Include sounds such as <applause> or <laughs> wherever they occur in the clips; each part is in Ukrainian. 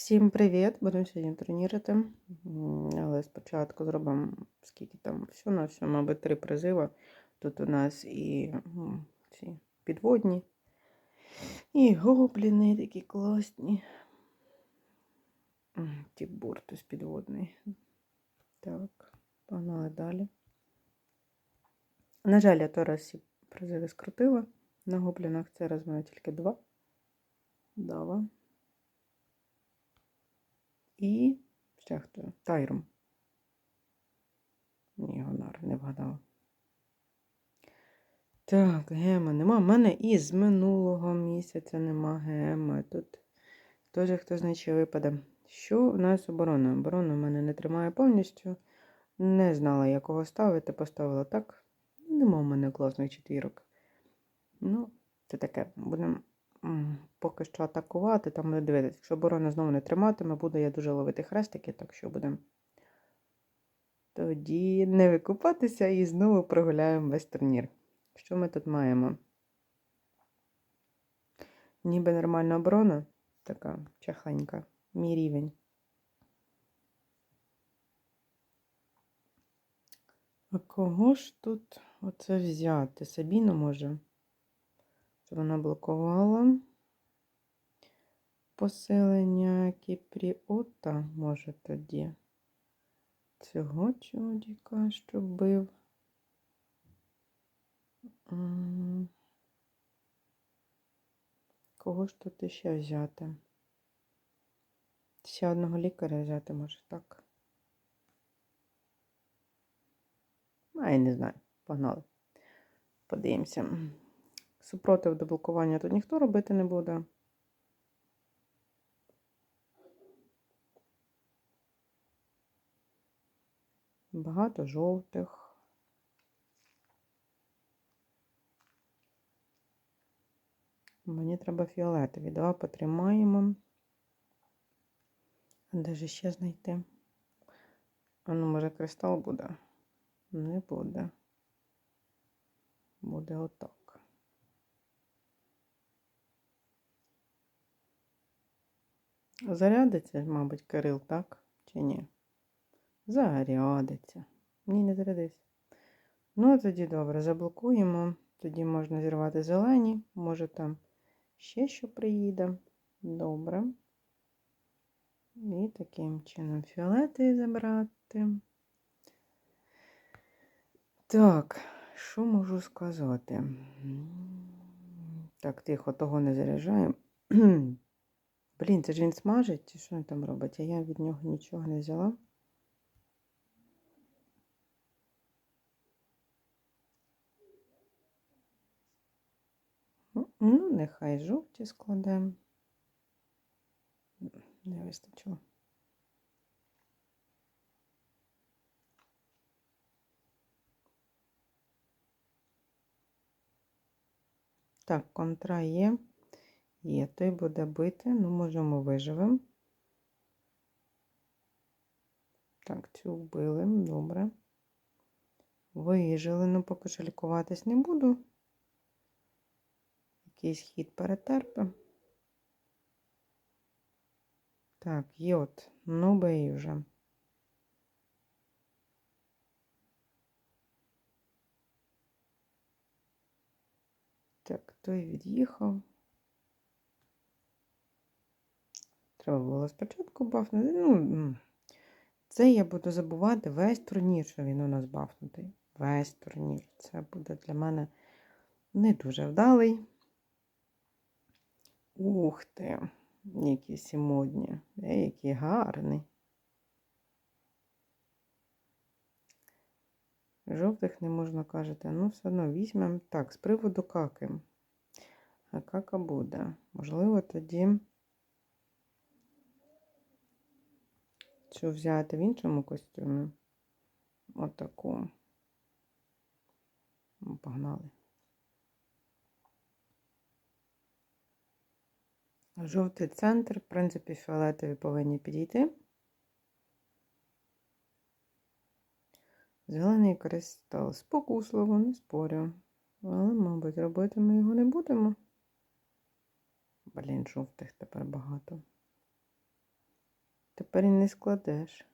Всім привіт! Будемо сьогодні тренувати. Але спочатку зробимо скільки там все на все, мабуть, три призива. Тут у нас і ці підводні, і гобліни такі класні. Ті бортус підводний. Так, погнали далі. На жаль, я той раз всі призиви скрутила. На гоблінах цей раз мене тільки два. Дава. І ще хто? Тайром. Ні, Гонар, не вгадала. Так, гема нема. У мене із минулого місяця нема геми. Тут теж хто знає, випаде. Що у нас оборона? Оборона в мене не тримає повністю. Не знала, якого ставити, поставила так. Нема в мене класних четвірок. Ну, це таке. Будемо поки що атакувати, там буде дивитися. Якщо оборона знову не триматиме, буду я дуже ловити хрестики, так що будемо тоді не викупатися і знову прогуляємо весь турнір. Що ми тут маємо? Ніби нормальна оборона, така чаханька, мій рівень. А кого ж тут оце взяти? Сабіну може? Щоб вона блокувала. Посилення Кіпріота може тоді. Цього чудіка, що бив. Кого ж тут іще взяти? Ще одного лікаря взяти, може так. А, я не знаю. Погнали. Подивимося. Супротив до блокування тут ніхто робити не буде. Багато жовтих. Мені треба фіолетові. Давай потримаємо. А де ж ще знайти? А ну, може, кристал буде? Не буде. Буде отак. Зарядиться, мабуть, Кирил, так? Чи ні? Зарядиться. Ні, не зарядився. Ну, тоді добре, заблокуємо. Тоді можна зірвати зелені. Може там ще що приїде. Добре. І таким чином фіолети забрати. Так, що можу сказати? Так, тихо, того не заряджаємо. <clears throat> Блін, це ж він смажить, чи що він там робить? А я від нього нічого не взяла. Ну, нехай жовті складемо. Не вистачило. Так, контра є. Є, той буде бити. Ну, можемо виживемо. Так, цю вбили, добре. Вижили, ну поки що лікуватись не буду. Якийсь хід перетерпим. Так, йод, ну бей вже. Так, той від'їхав. Треба було спочатку бафнути. Ну, це я буду забувати весь турнір, що він у нас бафнутий. Весь турнір. Це буде для мене не дуже вдалий. Ух ти, які сімодні. Е, який гарний. Жовтих не можна кажете. Ну, все одно візьмемо. Так, з приводу каки. А кака буде. Можливо, тоді цю взяти в іншому костюмі. Отаку. Ну, Погнали. Жовтий центр, в принципі, фіолетові повинні підійти. Зелений кристал. Спокусливо, не спорю. Але, мабуть, робити ми його не будемо. Блін, жовтих тепер багато. Тепер і не складеш.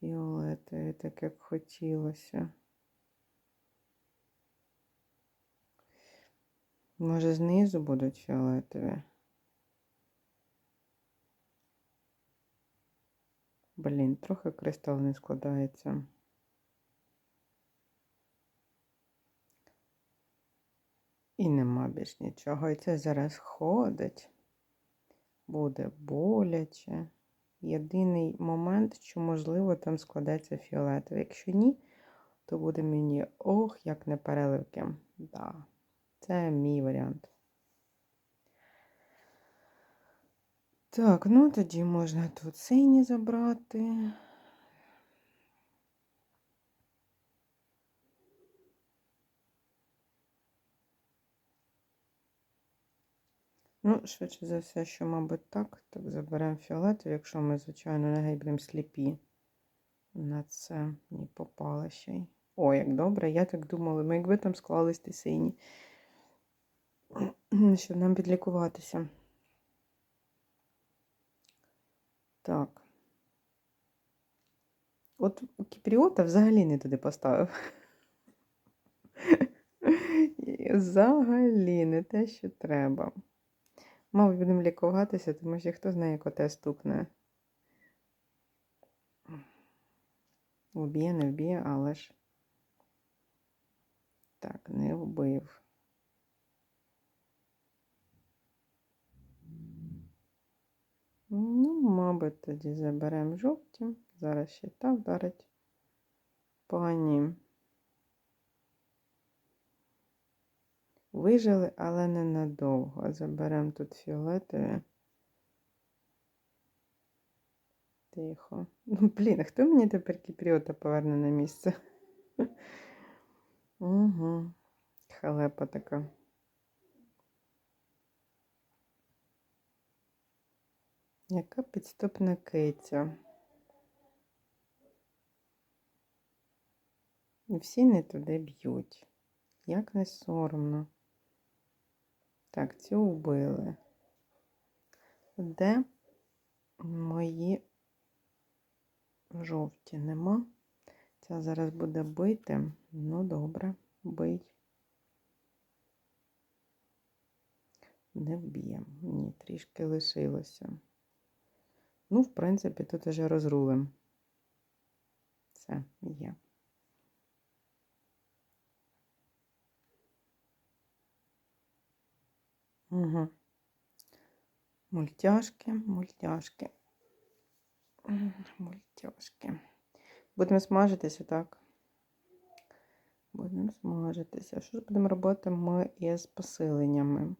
Фіолетові, так як хотілося. Може, знизу будуть фіолетові? Блін, трохи кристал не складається. І нема більш нічого. І це зараз ходить. Буде боляче. Єдиний момент, що, можливо, там складеться фіолетовий. Якщо ні, то буде мені ох, як не переливки. Да. Це мій варіант. Так, ну тоді можна тут сині забрати. Ну, швидше за все, що, мабуть, так. Так, заберемо фіолетові, якщо ми, звичайно, не будемо сліпі. На це не попало ще й. О, як добре, я так думала, ми якби там склались ті сині. <clears throat> Щоб нам підлікуватися. Так. От Кіпріота взагалі не туди поставив. <laughs> Взагалі не те, що треба. Мабуть, будемо лікуватися, тому що хто знає, коте стукне. Вб'є, не вб'є, але ж так, не вбив. Ну, мабуть, тоді заберемо жовті. Зараз ще та вдарить погані. Вижили, але ненадовго. Заберемо тут фіолетові. Тихо. <laughs> Ну, блін, а хто мені тепер кіпріота поверне на місце? <laughs> Угу. Халепа така. Яка підступна киця. Всі не туди б'ють. Як не соромно. Так, цю вбили. Де мої жовті нема? Ця зараз буде бити. Ну, добре, бий. Не вб'ємо. Ні, трішки лишилося. Ну, в принципі, тут вже розрулим. Все, є. Угу. Мультяшки, мультяшки. Мультяшки. Будемо смажитися, так? Будемо смажитися. Що ж будемо робити ми із посиленнями?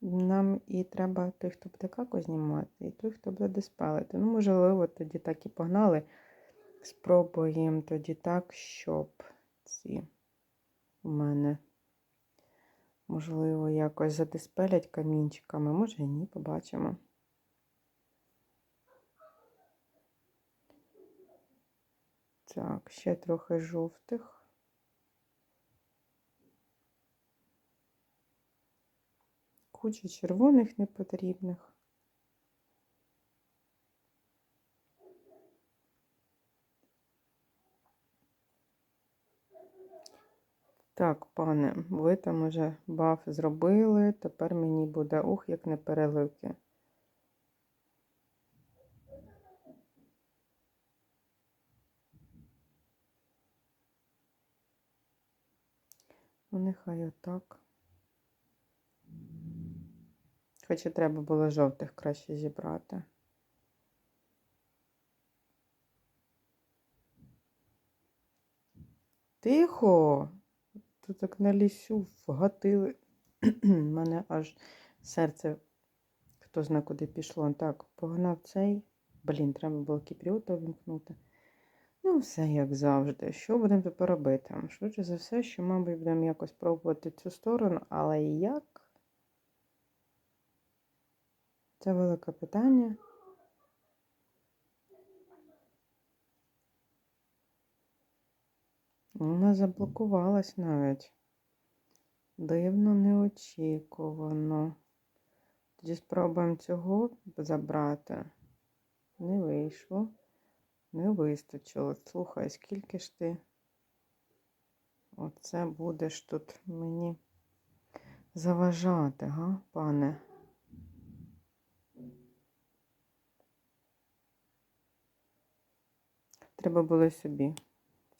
Нам і треба той, хто буде каку знімати, і той, хто буде диспелити. Ну, можливо, тоді так і погнали. Спробуємо тоді так, щоб ці у мене, можливо, якось задиспелять камінчиками. Може і ні, побачимо. Так, ще трохи жовтих. Куча червоних непотрібних. Так, пане, ви там уже баф зробили, тепер мені буде ух, як не переливки. Ну, нехай отак. Хоча треба було жовтих краще зібрати. Тихо! Тут так на лісю вгатили. <clears throat> мене аж серце хто зна куди пішло. Так, погнав цей. Блін, треба було кіпріота вімкнути. Ну, все як завжди. Що будемо тепер робити? Швидше за все, що, мабуть, будемо якось пробувати цю сторону, але як? Це велике питання. Вона заблокувалась навіть. Дивно, неочікувано. Тоді спробуємо цього забрати. Не вийшло. Не вистачило. Слухай, скільки ж ти оце будеш тут мені заважати, га, пане? Треба було собі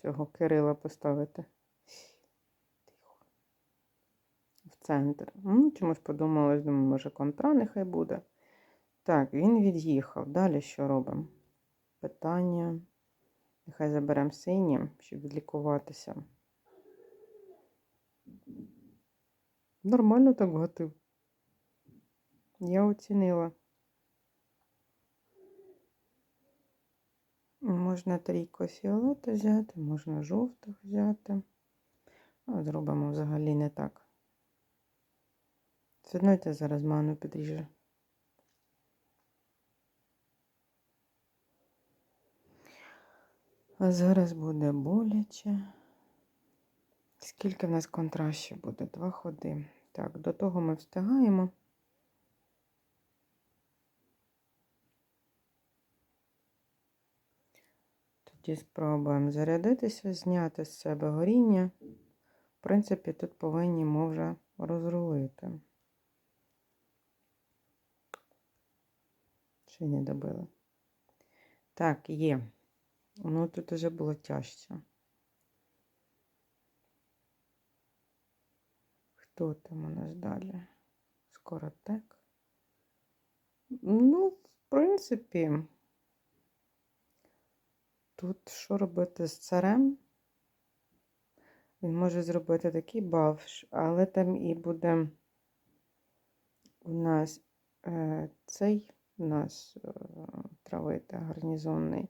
цього Кирила поставити. Тихо. В центр. Чомусь подумалось, думаю, може контра нехай буде. Так, він від'їхав. Далі що робимо? Питання. Нехай заберемо синє, щоб відлікуватися. Нормально так гатив. Я оцінила. Можна трійко фіолета взяти, можна жовтих взяти. Ну, зробимо взагалі не так. Все одно я зараз ману підріжу. А зараз буде боляче. Скільки в нас контрастів буде? Два ходи. Так, до того ми встигаємо. Тоді спробуємо зарядитися, зняти з себе горіння. В принципі, тут повинні ми вже розрулити. Й не добили. Так, є. Ну, тут вже було тяжче. Хто там у нас далі? Скоротек. Ну, в принципі, тут що робити з царем? Він може зробити такий баф, але там і буде у нас е, цей у нас е, травити гарнізонний.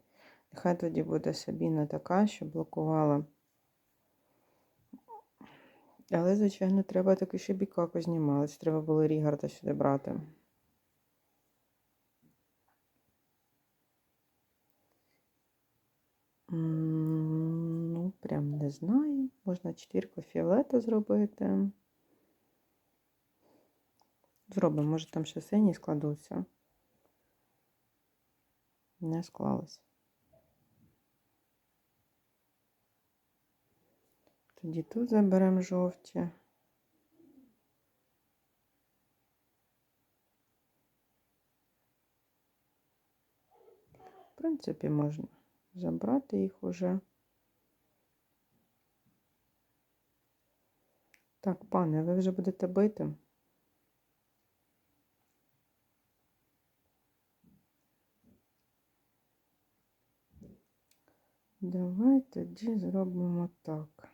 Нехай тоді буде Сабіна така, що блокувала. Але, звичайно, треба таки, щоб і како. Треба було Рігарда сюди брати. Ну, прям не знаю. Можна четвірку фіолета зробити. Зробимо, може там ще сині складуться. Не склалось. Тоді тут заберемо жовті. В принципі, можна забрати їх уже. Так, пане, ви вже будете бити? Давай тоді зробимо так.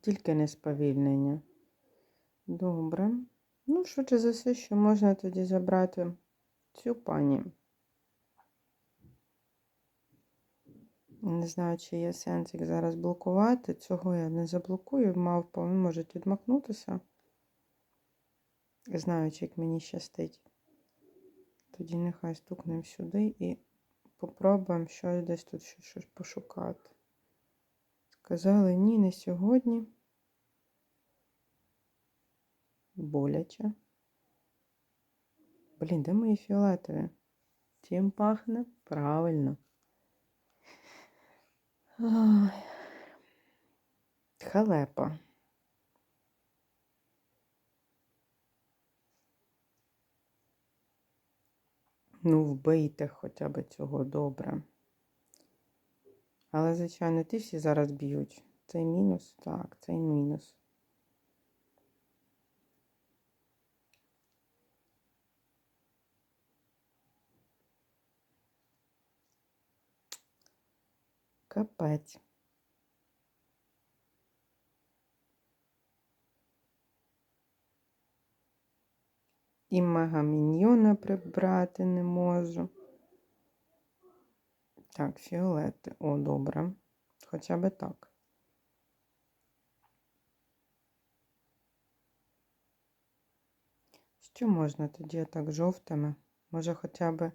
Тільки не сповільнення. Добре. Ну, швидше за все, що можна тоді забрати цю пані. Не знаю, чи є сенс їх зараз блокувати. Цього я не заблокую. Мавпа, можуть відмахнутися. Знаючи, як мені щастить. Тоді нехай стукнемо сюди і попробуємо щось десь тут щось пошукати. Сказали, ні, не сьогодні. Боляче. Блін, де мої фіолетові? Чим пахне? Правильно. Халепа. Ну, вбийте хоча б цього добре. Але, звичайно, ті всі зараз б'ють. Цей мінус, так, цей мінус. Капець. І мегаміньйона прибрати не можу. Так, фіолети. О, добре. Хоча б так. Що можна тоді так жовтими? Може, хоча б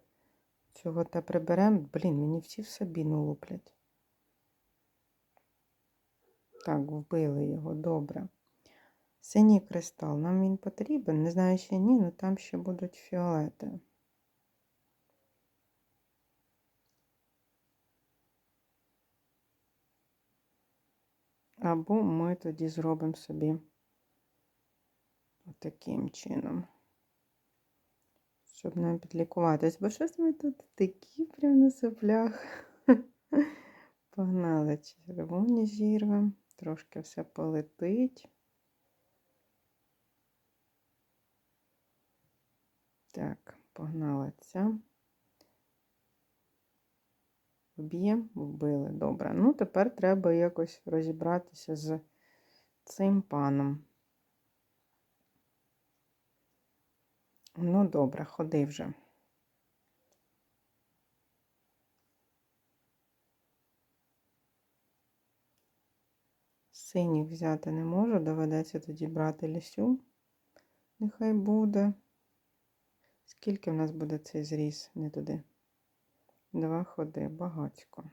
цього та приберемо? Блін, мені всі в Сабіну луплять. Так, вбили його, добре. Синій кристал. Нам він потрібен. Не знаю, ще ні, але там ще будуть фіолети. Або ми тоді зробимо собі отаким чином. Щоб нам підлікуватись. Бо щось ми тут такі прям на соплях. <laughs> Погнали червоні зірви. Трошки все полетить. Так, погнала ця. Вб'ємо, вбили. Добре. Ну, тепер треба якось розібратися з цим паном. Ну, добре, ходи вже. Синіх взяти не можу, доведеться тоді брати лісю. Нехай буде. Скільки в нас буде цей зріз? Не туди. Два ходи, багатько.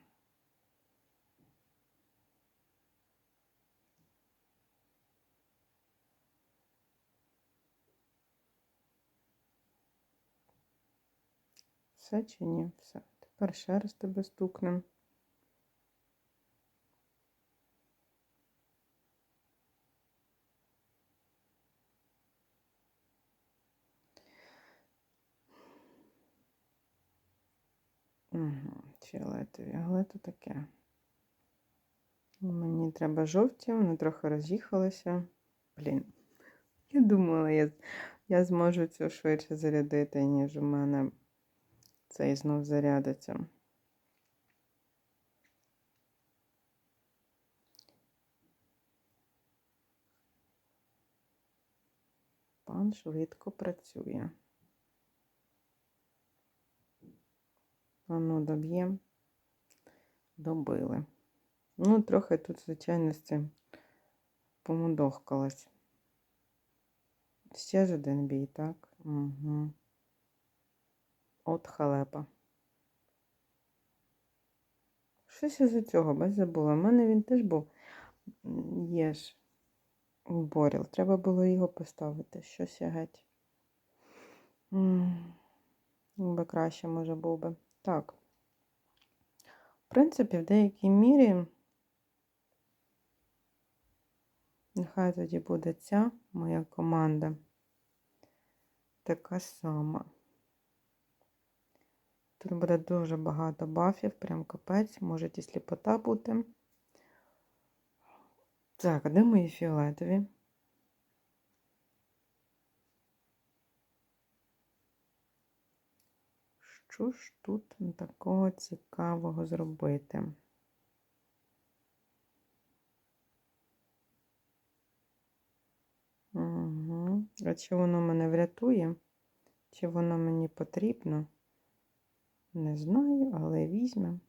Все чи ні? Все. Тепер ще раз тебе стукнем. Угу, фіолетові, але то таке. Мені треба жовті, вони трохи роз'їхалися. Блін, я думала, я, я зможу цю швидше зарядити, ніж у мене цей знов зарядиться. Пан швидко працює. Ану, доб'ємо. Добили. Ну, трохи тут, звичайно, з цим помудохкалась. Ще ж один бій, так? Угу. От халепа. Щось із цього без забула. У мене він теж був є ж боріл. Треба було його поставити. Щось я геть. Би краще, може, був би. Так. В принципі, в деякій мірі, нехай тоді буде ця моя команда така сама. Тут буде дуже багато бафів, прям капець, може і сліпота бути. Так, а де мої фіолетові? Що ж тут такого цікавого зробити? Угу. А чи воно мене врятує? Чи воно мені потрібно? Не знаю, але візьмемо.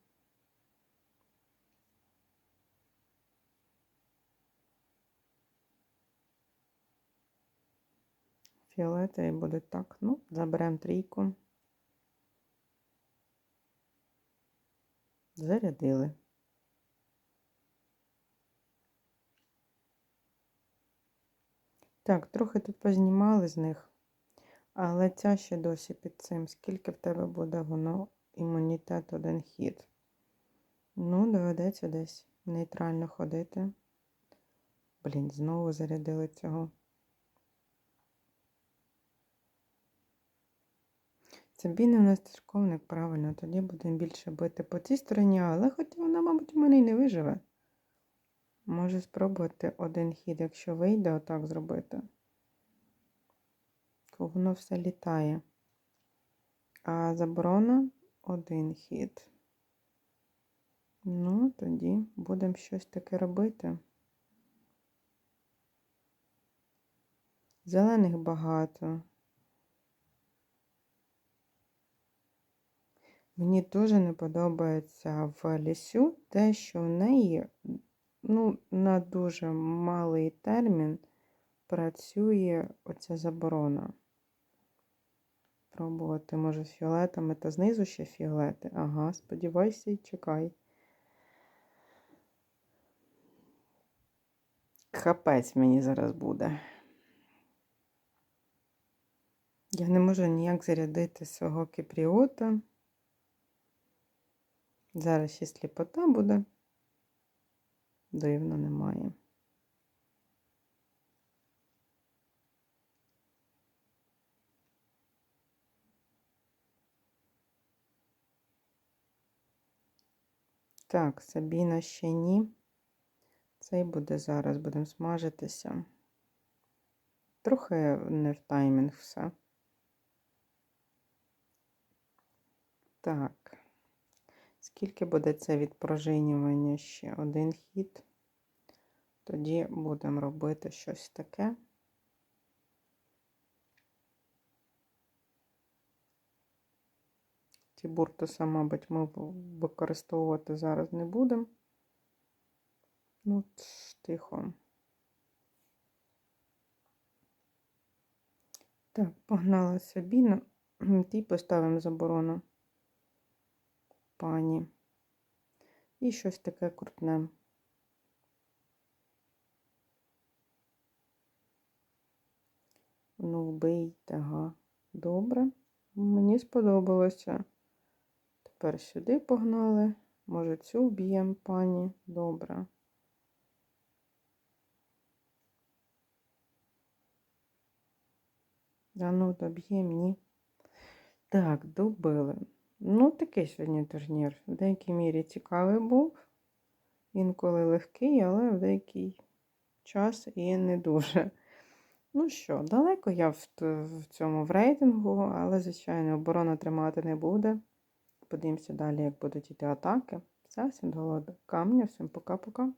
Фіолетові буде так. Ну, заберемо трійку. Зарядили. Так, трохи тут познімали з них, але ця ще досі під цим. Скільки в тебе буде воно імунітет один хід? Ну, доведеться десь нейтрально ходити. Блін, знову зарядили цього. Це бійний у нас церковник, правильно, тоді будемо більше бити по цій стороні, але хоча вона, мабуть, у мене й не виживе. Може спробувати один хід, якщо вийде, отак зробити. Воно все літає. А заборона один хід. Ну, тоді будемо щось таке робити. Зелених багато. Мені дуже не подобається в лісю те, що в неї ну, на дуже малий термін працює оця заборона. Пробувати, може, з фіолетами, та знизу ще фіолети. Ага, сподівайся і чекай. Хапець мені зараз буде. Я не можу ніяк зарядити свого кіпріота. Зараз ще сліпота буде. Дивно немає. Так, Сабіна ще ні. Цей буде зараз, будемо смажитися. Трохи не в таймінг все. Так. Скільки буде це відпружинювання? Ще один хід. Тоді будемо робити щось таке. Тібуртуса, мабуть, ми використовувати зараз не будемо. Ну, тихо. Так, погнала Сабіна. Ті поставимо заборону пані. І щось таке крутне. Ну, вбий, ага. Добре. Мені сподобалося. Тепер сюди погнали. Може, цю вб'ємо пані. Добре. Да ну, доб'ємо, ні. Так, добили. Ну, такий сьогодні турнір. В деякій мірі цікавий був. Інколи легкий, але в деякий час і не дуже. Ну що, далеко я в, в цьому в рейтингу, але, звичайно, оборона тримати не буде. Подивимося далі, як будуть йти атаки. Все, всім до камня, всім пока-пока.